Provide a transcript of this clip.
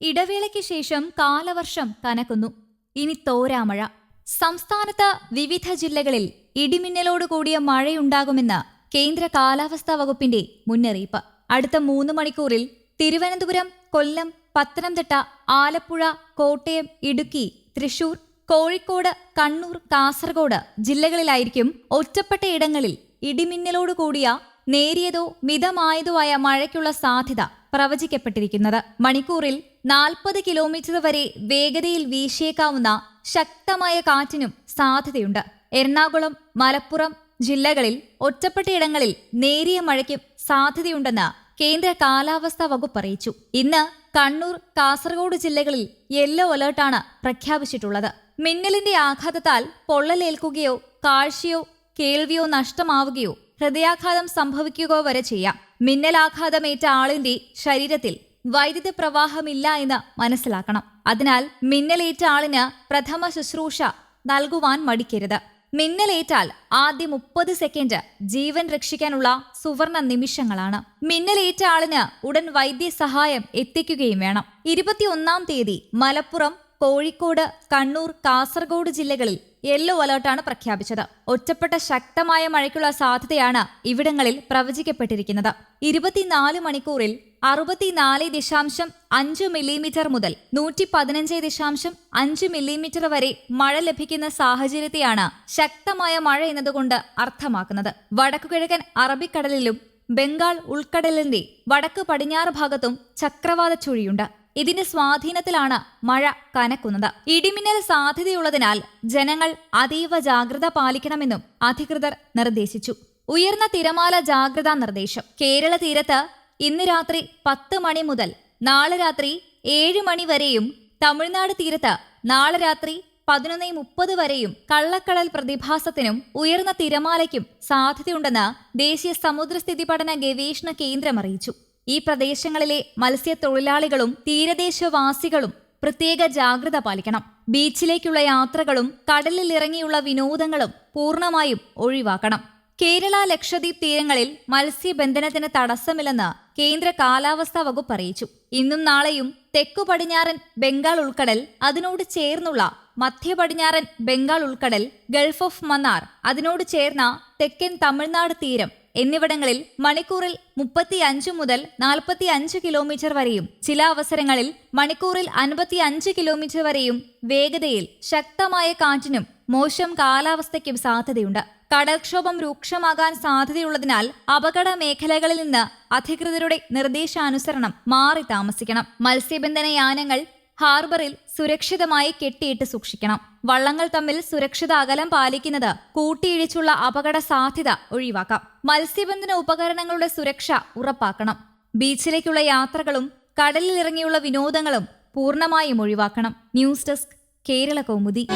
ഇടവേളയ്ക്ക് ശേഷം കാലവർഷം കനക്കുന്നു. ഇനി തോരാമഴ. സംസ്ഥാനത്ത് വിവിധ ജില്ലകളിൽ ഇടിമിന്നലോട് കൂടിയ മഴയുണ്ടാകുമെന്ന് കേന്ദ്ര കാലാവസ്ഥാ വകുപ്പിന്റെ മുന്നറിയിപ്പ്. അടുത്ത മൂന്ന് മണിക്കൂറിൽ തിരുവനന്തപുരം കൊല്ലം പത്തനംതിട്ട ആലപ്പുഴ കോട്ടയം ഇടുക്കി തൃശൂർ കോഴിക്കോട് കണ്ണൂർ കാസർഗോഡ് ജില്ലകളിലായിരിക്കും ഒറ്റപ്പെട്ട ഇടങ്ങളിൽ ഇടിമിന്നലോട് കൂടിയ നേരിയതോ മിതമായതോ ആയ മഴയ്ക്കുള്ള സാധ്യത പ്രവചിക്കപ്പെട്ടിരിക്കുന്നത്. മണിക്കൂറിൽ നാൽപ്പത് കിലോമീറ്റർ വരെ വേഗതയിൽ വീശിയേക്കാവുന്ന ശക്തമായ കാറ്റിനും സാധ്യതയുണ്ട്. എറണാകുളം മലപ്പുറം ജില്ലകളിൽ ഒറ്റപ്പെട്ടയിടങ്ങളിൽ നേരിയ മഴയ്ക്കും സാധ്യതയുണ്ടെന്ന് കേന്ദ്ര കാലാവസ്ഥാ വകുപ്പ് അറിയിച്ചു. ഇന്ന് കണ്ണൂർ കാസർഗോഡ് ജില്ലകളിൽ യെല്ലോ അലേർട്ടാണ് പ്രഖ്യാപിച്ചിട്ടുള്ളത്. മിന്നലിന്റെ ആഘാതത്താൽ പൊള്ളലേൽക്കുകയോ കാഴ്ചയോ കേൾവിയോ നഷ്ടമാവുകയോ ഹൃദയാഘാതം സംഭവിക്കുകയോ വരെ ചെയ്യാം. മിന്നലാഘാതമേറ്റ ആളിന്റെ ശരീരത്തിൽ വൈദ്യുത പ്രവാഹമില്ല എന്ന് മനസ്സിലാക്കണം. അതിനാൽ മിന്നലേറ്റ ആളിന് പ്രഥമ ശുശ്രൂഷ നൽകുവാൻ മടിക്കരുത്. മിന്നലേറ്റാൽ ആദ്യ മുപ്പത് സെക്കൻഡ് ജീവൻ രക്ഷിക്കാനുള്ള സുവർണ നിമിഷങ്ങളാണ്. മിന്നലേറ്റ ആളിന് ഉടൻ വൈദ്യ സഹായം എത്തിക്കുകയും വേണം. ഇരുപത്തിയൊന്നാം തീയതി മലപ്പുറം കോഴിക്കോട് കണ്ണൂർ കാസർഗോഡ് ജില്ലകളിൽ യെല്ലോ അലർട്ടാണ് പ്രഖ്യാപിച്ചത്. ഒറ്റപ്പെട്ട ശക്തമായ മഴയ്ക്കുള്ള സാധ്യതയാണ് ഇവിടങ്ങളിൽ പ്രവചിക്കപ്പെട്ടിരിക്കുന്നത്. ഇരുപത്തിനാല് മണിക്കൂറിൽ അറുപത്തിനാല് ദശാംശം അഞ്ച് മില്ലിമീറ്റർ മുതൽ നൂറ്റി പതിനഞ്ച് ദശാംശം അഞ്ച് മില്ലിമീറ്റർ വരെ മഴ ലഭിക്കുന്ന സാഹചര്യത്തെയാണ് ശക്തമായ മഴ എന്നതുകൊണ്ട് അർത്ഥമാക്കുന്നത്. വടക്കുകിഴക്കൻ അറബിക്കടലിലും ബംഗാൾ ഉൾക്കടലിന്റെ വടക്ക് പടിഞ്ഞാറ് ഭാഗത്തും ചക്രവാത ചുഴിയുണ്ട്. ഇതിന്റെ സ്വാധീനത്തിലാണ് മഴ കനക്കുന്നത്. ഇടിമിന്നൽ സാധ്യതയുള്ളതിനാൽ ജനങ്ങൾ അതീവ ജാഗ്രത പാലിക്കണമെന്നും അധികൃതർ നിർദ്ദേശിച്ചു. ഉയർന്ന തിരമാല ജാഗ്രതാ നിർദ്ദേശം. കേരള തീരത്ത് ഇന്ന് രാത്രി പത്ത് മണി മുതൽ നാളെ രാത്രി ഏഴ് മണി വരെയും തമിഴ്നാട് തീരത്ത് നാളെ രാത്രി പതിനൊന്ന് മുപ്പത് വരെയും കള്ളക്കടൽ പ്രതിഭാസത്തിനും ഉയർന്ന തിരമാലയ്ക്കും സാധ്യതയുണ്ടെന്ന് ദേശീയ സമുദ്രസ്ഥിതി പഠന ഗവേഷണ കേന്ദ്രം അറിയിച്ചു. ഈ പ്രദേശങ്ങളിലെ മത്സ്യത്തൊഴിലാളികളും തീരദേശവാസികളും പ്രത്യേക ജാഗ്രത പാലിക്കണം. ബീച്ചിലേക്കുള്ള യാത്രകളും കടലിൽ ഇറങ്ങിയുള്ള വിനോദങ്ങളും പൂർണമായും ഒഴിവാക്കണം. കേരള ലക്ഷദ്വീപ് തീരങ്ങളിൽ മത്സ്യബന്ധനത്തിന് തടസ്സമില്ലെന്ന് കേന്ദ്ര കാലാവസ്ഥാ വകുപ്പ് അറിയിച്ചു. ഇന്നും നാളെയും തെക്കു പടിഞ്ഞാറൻ ബംഗാൾ ഉൾക്കടൽ അതിനോട് ചേർന്നുള്ള മധ്യ പടിഞ്ഞാറൻ ബംഗാൾ ഉൾക്കടൽ ഗൾഫ് ഓഫ് മന്നാർ അതിനോട് ചേർന്ന തെക്കൻ തമിഴ്നാട് തീരം എന്നിവിടങ്ങളിൽ മണിക്കൂറിൽ മുപ്പത്തിയഞ്ച് മുതൽ നാൽപ്പത്തി അഞ്ച് കിലോമീറ്റർ വരെയും ചില അവസരങ്ങളിൽ മണിക്കൂറിൽ അൻപത്തി അഞ്ച് കിലോമീറ്റർ വരെയും വേഗതയിൽ ശക്തമായ കാറ്റിനും മോശം കാലാവസ്ഥയ്ക്കും സാധ്യതയുണ്ട്. കടൽക്ഷോഭം രൂക്ഷമാകാൻ സാധ്യതയുള്ളതിനാൽ അപകട മേഖലകളിൽ നിന്ന് അധികൃതരുടെ നിർദ്ദേശാനുസരണം മാറി താമസിക്കണം. മത്സ്യബന്ധന യാനങ്ങൾ ഹാർബറിൽ സുരക്ഷിതമായി കെട്ടിയിട്ട് സൂക്ഷിക്കണം. വള്ളങ്ങൾ തമ്മിൽ സുരക്ഷിത അകലം പാലിക്കുന്നത് കൂട്ടിയിഴിച്ചുള്ള അപകട സാധ്യത ഒഴിവാക്കാം. മത്സ്യബന്ധന ഉപകരണങ്ങളുടെ സുരക്ഷ ഉറപ്പാക്കണം. ബീച്ചിലേക്കുള്ള യാത്രകളും കടലിലിറങ്ങിയുള്ള വിനോദങ്ങളും പൂർണമായും ഒഴിവാക്കണം. News desk Kerala Kaumudi.